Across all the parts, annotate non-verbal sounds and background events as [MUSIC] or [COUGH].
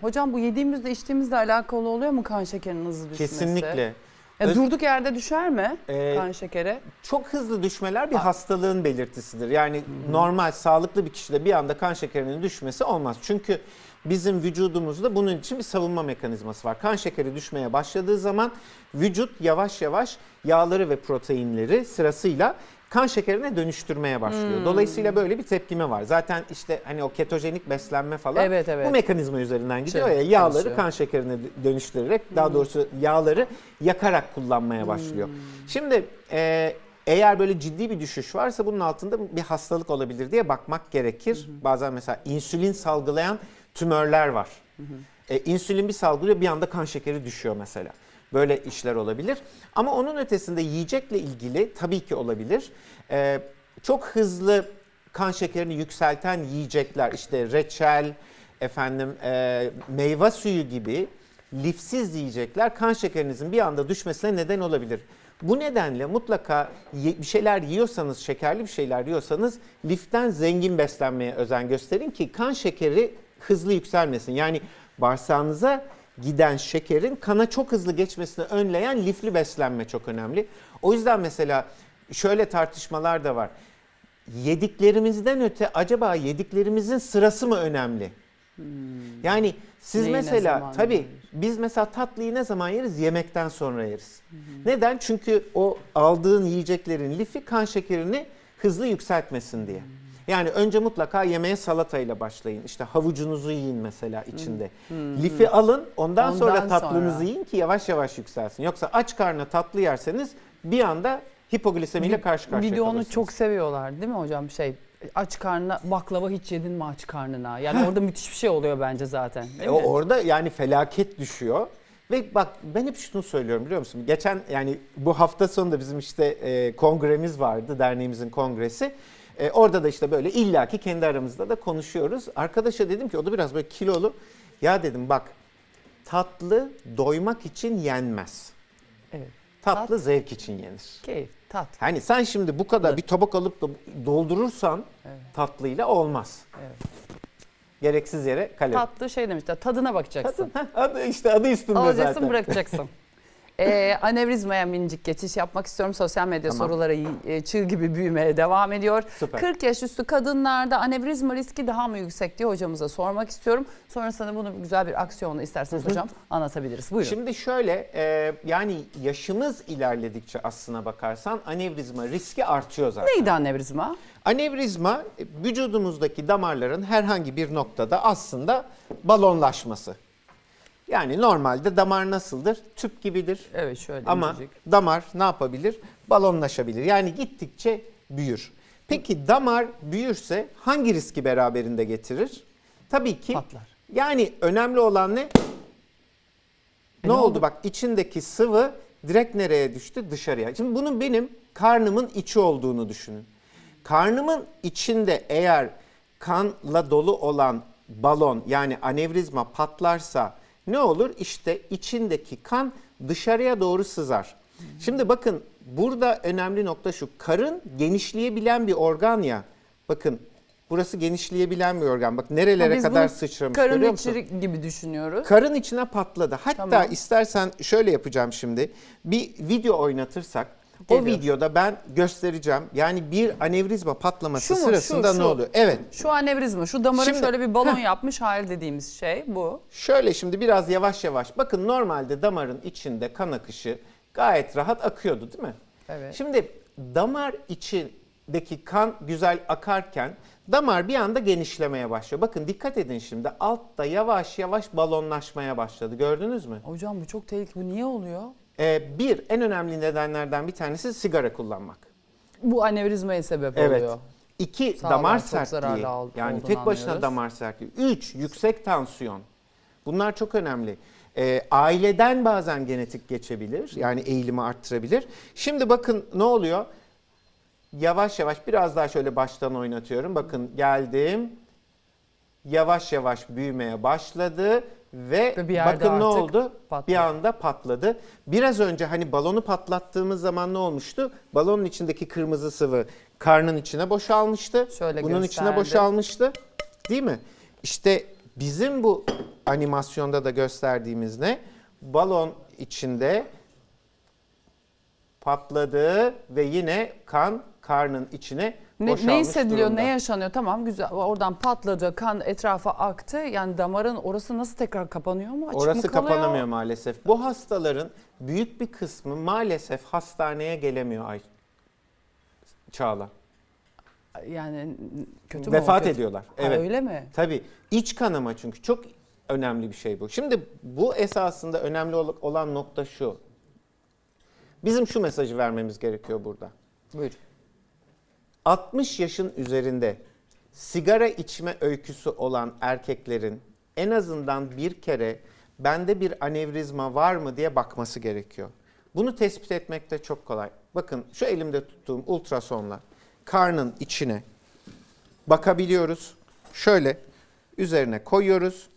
Hocam bu yediğimizle içtiğimizle alakalı oluyor mu kan şekerinin hızlı düşmesi? Kesinlikle. Ya durduk yerde düşer mi Ee, kan şekeri? Çok hızlı düşmeler bir hastalığın belirtisidir. Yani normal, sağlıklı bir kişide bir anda kan şekerinin düşmesi olmaz. Çünkü bizim vücudumuzda bunun için bir savunma mekanizması var. Kan şekeri düşmeye başladığı zaman vücut yavaş yavaş yağları ve proteinleri sırasıyla kan şekerine dönüştürmeye başlıyor. Dolayısıyla böyle bir tepkime var. Zaten işte hani o ketojenik beslenme falan Evet, evet. bu mekanizma üzerinden gidiyor Şey, ya yağları çalışıyor. kan şekerine dönüştürerek daha doğrusu yağları yakarak kullanmaya başlıyor. Şimdi e, eğer böyle ciddi bir düşüş varsa bunun altında bir hastalık olabilir diye bakmak gerekir. Bazen mesela insülin salgılayan tümörler var. E, insülin bir salgılıyor bir anda kan şekeri düşüyor mesela. Böyle işler olabilir. Ama onun ötesinde yiyecekle ilgili tabii ki olabilir. E, çok hızlı kan şekerini yükselten yiyecekler işte reçel, efendim e, meyve suyu gibi lifsiz yiyecekler kan şekerinizin bir anda düşmesine neden olabilir. Bu nedenle mutlaka bir şeyler yiyorsanız, şekerli bir şeyler yiyorsanız liften zengin beslenmeye özen gösterin ki kan şekeri hızlı yükselmesin. Yani bağırsağınıza giden şekerin kana çok hızlı geçmesini önleyen lifli beslenme çok önemli. O yüzden mesela şöyle tartışmalar da var. Yediklerimizden öte acaba yediklerimizin sırası mı önemli? Yani siz Neyi ne mesela yeriz? biz mesela tatlıyı ne zaman yeriz? Yemekten sonra yeriz. Neden? Çünkü o aldığın yiyeceklerin lifi kan şekerini hızlı yükseltmesin diye. Yani önce mutlaka yemeğe salatayla başlayın. İşte havucunuzu yiyin mesela içinde. Lifi alın ondan, Ondan sonra tatlınızı sonra. yiyin ki yavaş yavaş yükselsin. Yoksa aç karnına tatlı yerseniz bir anda hipoglisemiyle karşı karşıya Bir de onu çok seviyorlar değil mi hocam? Şey aç karnına baklava hiç yedin mi aç karnına? Yani [LAUGHS] orada müthiş bir şey oluyor bence zaten. Değil E, mi? orada yani felaket düşüyor. Ve bak ben hep şunu söylüyorum biliyor musun? Geçen yani bu hafta sonu da bizim işte e, kongremiz vardı, derneğimizin kongresi. E, orada da işte böyle illaki kendi aramızda da konuşuyoruz. Arkadaşa dedim ki o da biraz böyle kilolu. Ya dedim bak tatlı doymak için yenmez. Evet. Tatlı zevk için yenir. Keyif, tat. Hani sen şimdi bu kadar bir tabak alıp da doldurursan tatlıyla olmaz. Evet. Gereksiz yere kalori. Tatlı şey demişler tadına bakacaksın. Heh, adı işte adı üstünde Alacaksın zaten. bırakacaksın. [LAUGHS] Ee, anevrizmaya minicik geçiş yapmak istiyorum. Sosyal medya Tamam. soruları e, çığ gibi büyümeye devam ediyor. Süper. 40 yaş üstü kadınlarda anevrizma riski daha mı yüksek diye hocamıza sormak istiyorum. Sonrasında bunu güzel bir aksiyonla isterseniz hocam anlatabiliriz. Buyurun. Şimdi şöyle e, yani yaşımız ilerledikçe aslına bakarsan anevrizma riski artıyor zaten. Neydi anevrizma? Anevrizma e, vücudumuzdaki damarların herhangi bir noktada aslında balonlaşması. Yani normalde damar nasıldır? Tüp gibidir. Evet şöyle Ama incecik. damar ne yapabilir? Balonlaşabilir. Yani gittikçe büyür. Peki damar büyürse hangi riski beraberinde getirir? Tabii ki Patlar. yani önemli olan ne? ne, ne oldu? oldu? Bak içindeki sıvı direkt nereye düştü? Dışarıya. Şimdi bunun benim karnımın içi olduğunu düşünün. Karnımın içinde eğer kanla dolu olan balon yani anevrizma patlarsa ne olur? İşte içindeki kan dışarıya doğru sızar. Şimdi bakın burada önemli nokta şu. Karın genişleyebilen bir organ ya. Bakın burası genişleyebilen bir organ. Bak nerelere Biz kadar bunu sıçramış görüyor Karın musun? içi gibi düşünüyoruz. Karın içine patladı. Hatta Tamam. istersen şöyle yapacağım şimdi. Bir video oynatırsak o Geliyor. videoda ben göstereceğim. Yani bir anevrizma patlaması Şu mu? Şu, sırasında şu. ne oluyor? Evet. Şu anevrizma, şu damarın Şimdi- şöyle bir balon yapmış hal dediğimiz şey bu. Şöyle şimdi biraz yavaş yavaş. Bakın normalde damarın içinde kan akışı gayet rahat akıyordu değil mi? Evet. Şimdi damar içindeki kan güzel akarken damar bir anda genişlemeye başlıyor. Bakın dikkat edin şimdi altta yavaş yavaş balonlaşmaya başladı. Gördünüz mü? Hocam bu çok tehlikeli. Bu niye oluyor? Ee, bir en önemli nedenlerden bir tanesi sigara kullanmak. Bu anevrizmaya sebep Evet. oluyor. İki Sağlığa damar sertliği. yani tek başına anlıyoruz. damar sertliği. Üç yüksek tansiyon. Bunlar çok önemli. Ee, aileden bazen genetik geçebilir. Yani eğilimi arttırabilir. Şimdi bakın ne oluyor? Yavaş yavaş biraz daha şöyle baştan oynatıyorum. Bakın geldim. Yavaş yavaş büyümeye başladı ve, Ve bir bakın ne oldu? patladı. Bir anda patladı. Biraz önce hani balonu patlattığımız zaman ne olmuştu? Balonun içindeki kırmızı sıvı karnın içine boşalmıştı. Şöyle Bunun gösterdi. içine boşalmıştı. Değil mi? İşte Bizim bu animasyonda da gösterdiğimiz ne? Balon içinde patladı ve yine kan karnın içine Ne, boşalmış ne hissediliyor, durumda. ne yaşanıyor? Tamam güzel. Oradan patladı, kan etrafa aktı. Yani damarın orası nasıl tekrar kapanıyor mu? Açık mı Orası kalıyor? kapanamıyor maalesef. Bu hastaların büyük bir kısmı maalesef hastaneye gelemiyor Ay Çağla. Yani kötü mü Vefat o kötü? ediyorlar. Ha, Evet. öyle mi? Tabii iç kanama çünkü çok önemli bir şey bu. Şimdi bu esasında önemli ol- olan nokta şu. Bizim şu mesajı vermemiz gerekiyor burada. Buyur. 60 yaşın üzerinde sigara içme öyküsü olan erkeklerin en azından bir kere bende bir anevrizma var mı diye bakması gerekiyor. Bunu tespit etmek de çok kolay. Bakın şu elimde tuttuğum ultrasonla karnın içine bakabiliyoruz. Şöyle üzerine koyuyoruz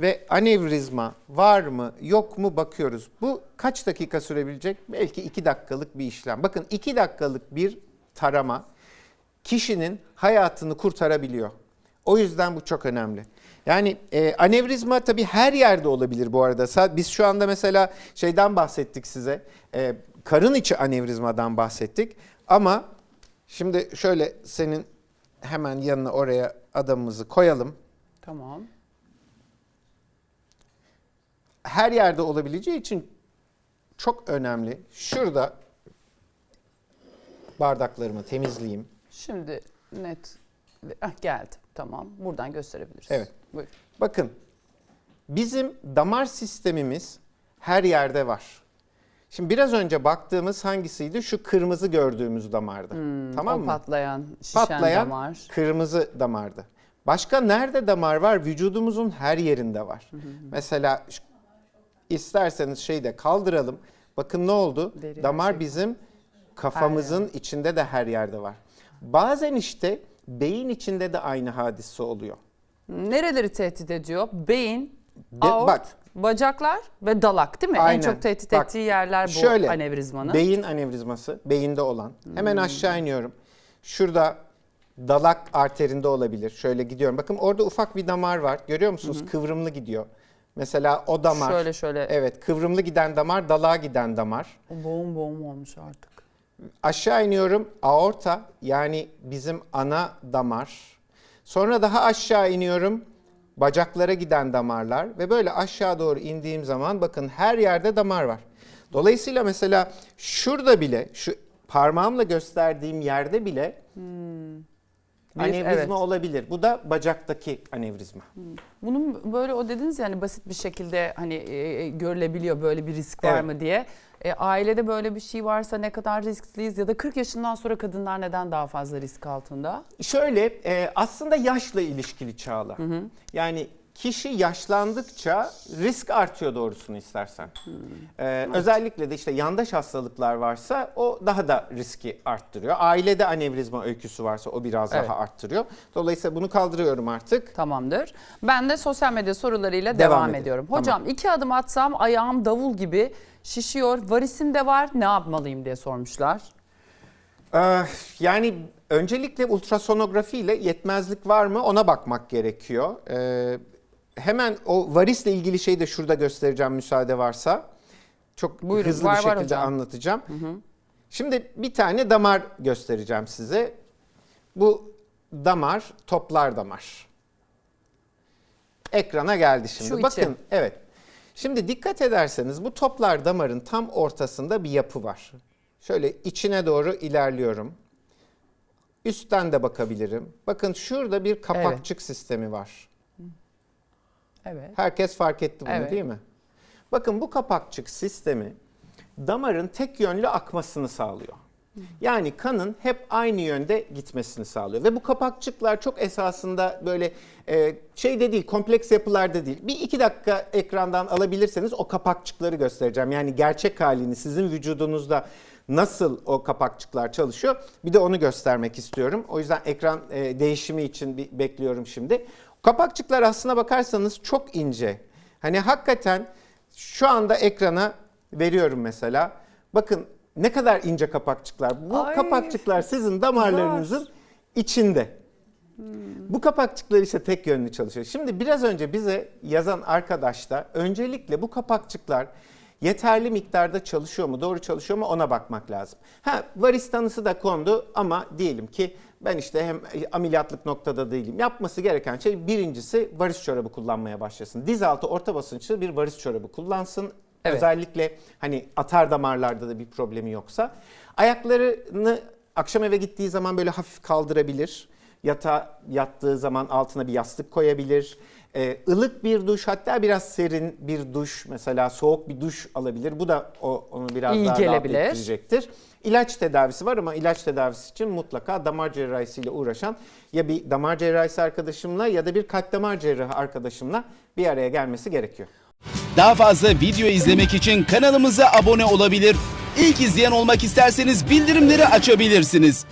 ve anevrizma var mı yok mu bakıyoruz. Bu kaç dakika sürebilecek? Belki 2 dakikalık bir işlem. Bakın 2 dakikalık bir tarama kişinin hayatını kurtarabiliyor. O yüzden bu çok önemli. Yani e, anevrizma tabii her yerde olabilir bu arada. Biz şu anda mesela şeyden bahsettik size. E, karın içi anevrizmadan bahsettik. Ama şimdi şöyle senin hemen yanına oraya adamımızı koyalım. Tamam. Her yerde olabileceği için çok önemli. Şurada bardaklarımı temizleyeyim. Şimdi net ah, geldi. Tamam. Buradan gösterebiliriz. Evet. Buyur. Bakın bizim damar sistemimiz her yerde var. Şimdi biraz önce baktığımız hangisiydi? Şu kırmızı gördüğümüz damardı. tamam o mı? patlayan, şişen Patlayan damar. kırmızı damardı. Başka nerede damar var? Vücudumuzun her yerinde var. Mesela ş- isterseniz şeyi de kaldıralım. Bakın ne oldu? Deri damar gerçekten. bizim kafamızın içinde de her yerde var. Bazen işte beyin içinde de aynı hadise oluyor. Nereleri tehdit ediyor? Beyin, De- aort, bak. bacaklar ve dalak değil mi? Aynen. En çok tehdit Bak, ettiği yerler bu şöyle, anevrizmanın. Beyin anevrizması, beyinde olan. Hemen Hmm. aşağı iniyorum. Şurada dalak arterinde olabilir. Şöyle gidiyorum. Bakın orada ufak bir damar var. Görüyor musunuz? Kıvrımlı gidiyor. Mesela o damar. Şöyle şöyle Evet, kıvrımlı giden damar, dalağa giden damar. o boğum boğum olmuş artık. Aşağı iniyorum. Aorta yani bizim ana damar. Sonra daha aşağı iniyorum. Bacaklara giden damarlar ve böyle aşağı doğru indiğim zaman bakın her yerde damar var. Dolayısıyla mesela şurada bile şu parmağımla gösterdiğim yerde bile Bir- anevrizma evet. olabilir. Bu da bacaktaki anevrizma. Bunun böyle o dediniz yani basit bir şekilde hani e, görülebiliyor böyle bir risk var Evet. mı diye. E, ailede böyle bir şey varsa ne kadar riskliyiz ya da 40 yaşından sonra kadınlar neden daha fazla risk altında? Şöyle e, aslında yaşla ilişkili çağla. Yani kişi yaşlandıkça risk artıyor doğrusunu istersen. E, Özellikle de işte yandaş hastalıklar varsa o daha da riski arttırıyor. Ailede anevrizma öyküsü varsa o biraz Evet. daha arttırıyor. Dolayısıyla bunu kaldırıyorum artık. Tamamdır. Ben de sosyal medya sorularıyla Devam devam, ediyorum. Tamam. Hocam iki adım atsam ayağım davul gibi şişiyor. Varisim de var ne yapmalıyım diye sormuşlar. Ee, yani öncelikle ultrasonografi ile yetmezlik var mı ona bakmak gerekiyor. Ee, hemen o varisle ilgili şeyi de şurada göstereceğim müsaade varsa. Çok Buyurun, hızlı var, bir var şekilde hocam. anlatacağım. Şimdi bir tane damar göstereceğim size. Bu damar toplar damar. Ekrana geldi şimdi. Şu içi. Bakın evet. Şimdi dikkat ederseniz bu toplar damarın tam ortasında bir yapı var. Şöyle içine doğru ilerliyorum. Üstten de bakabilirim. Bakın şurada bir kapakçık sistemi var. Evet. Herkes fark etti bunu Evet. değil mi? Bakın bu kapakçık sistemi damarın tek yönlü akmasını sağlıyor. Yani kanın hep aynı yönde gitmesini sağlıyor. Ve bu kapakçıklar çok esasında böyle e, şeyde değil, kompleks yapılarda değil. Bir iki dakika ekrandan alabilirseniz o kapakçıkları göstereceğim. Yani gerçek halini sizin vücudunuzda nasıl o kapakçıklar çalışıyor bir de onu göstermek istiyorum. O yüzden ekran e, değişimi için bir bekliyorum şimdi. Kapakçıklar aslına bakarsanız çok ince. Hani hakikaten şu anda ekrana veriyorum mesela. Bakın ne kadar ince kapakçıklar. Bu Ay, kapakçıklar sizin damarlarınızın içinde. Bu kapakçıklar ise tek yönlü çalışıyor. Şimdi biraz önce bize yazan arkadaş da öncelikle bu kapakçıklar yeterli miktarda çalışıyor mu, doğru çalışıyor mu ona bakmak lazım. Ha varis tanısı da kondu ama diyelim ki ben işte hem ameliyatlık noktada değilim. Yapması gereken şey birincisi varis çorabı kullanmaya başlasın. Diz altı orta basınçlı bir varis çorabı kullansın. Evet. Özellikle hani atar damarlarda da bir problemi yoksa. Ayaklarını akşam eve gittiği zaman böyle hafif kaldırabilir. Yatağa yattığı zaman altına bir yastık koyabilir. Ee, ılık bir duş hatta biraz serin bir duş mesela soğuk bir duş alabilir. Bu da o, onu biraz İyi daha gelebilir. rahat ettirecektir. İlaç tedavisi var ama ilaç tedavisi için mutlaka damar cerrahisiyle uğraşan ya bir damar cerrahisi arkadaşımla ya da bir kalp damar cerrahı arkadaşımla bir araya gelmesi gerekiyor. Daha fazla video izlemek için kanalımıza abone olabilir. İlk izleyen olmak isterseniz bildirimleri açabilirsiniz.